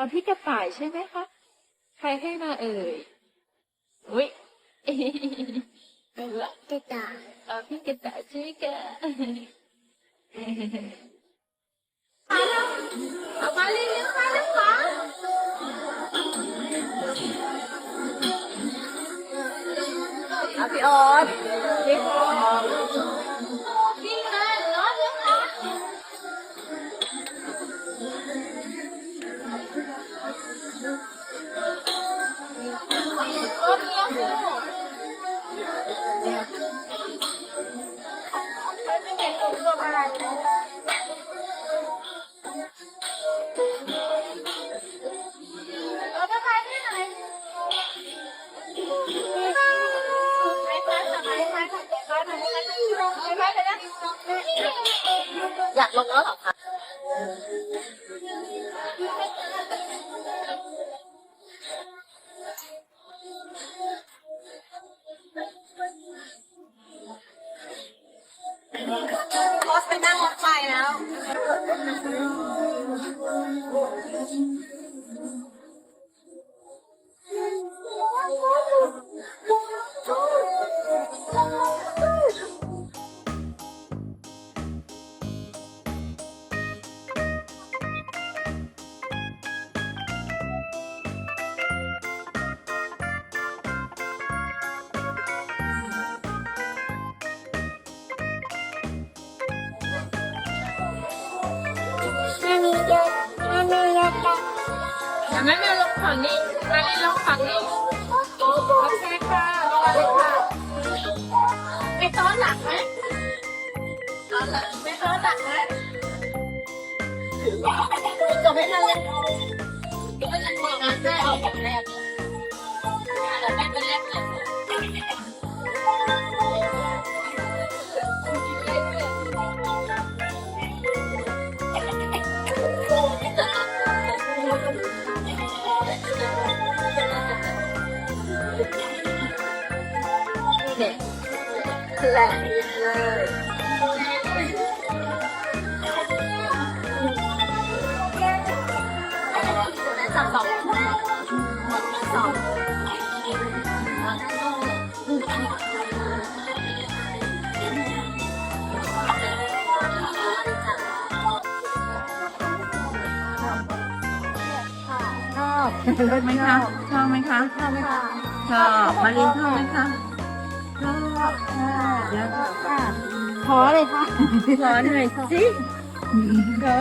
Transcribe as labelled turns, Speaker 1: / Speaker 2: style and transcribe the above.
Speaker 1: เอาพี่กระต่ายใช่ไหมคะ ใครให้มาเอ่ย อุ้ย
Speaker 2: เป็นละกระดาษ
Speaker 1: เอาพี่กระต่ายใช่ไหมคะ
Speaker 2: เอามาเร็วๆมาแล้วค่ะเอาพี่ออสพี่ออ อยากลงแล้วเหรอคะ แล้ว แม่มีเยอะแม่มีเยอะจัง
Speaker 1: เดี๋ยวแม่แม่ลงฝั่งนี้แม่แม่ลงฝั่งนี้โอเคค่ะลงมาเลยค่ะ
Speaker 2: ไปซ้อนหลังไหมซ้อนหลังไปซ้อนหลังไหมจบไม่ทันเลยก็จะคุยงานได้เอาแบบแรกแต่แม่เป็นแรก แหละเลยจับสองสองชอบ
Speaker 1: ชอบไหมคะ ชอบไหมคะ
Speaker 2: ชอบไหมคะ
Speaker 1: ชอบ มารินชอบไหมคะชอบ
Speaker 2: ค่ะ ขอเลยค่ะ
Speaker 1: ขอหน่อยสิขอ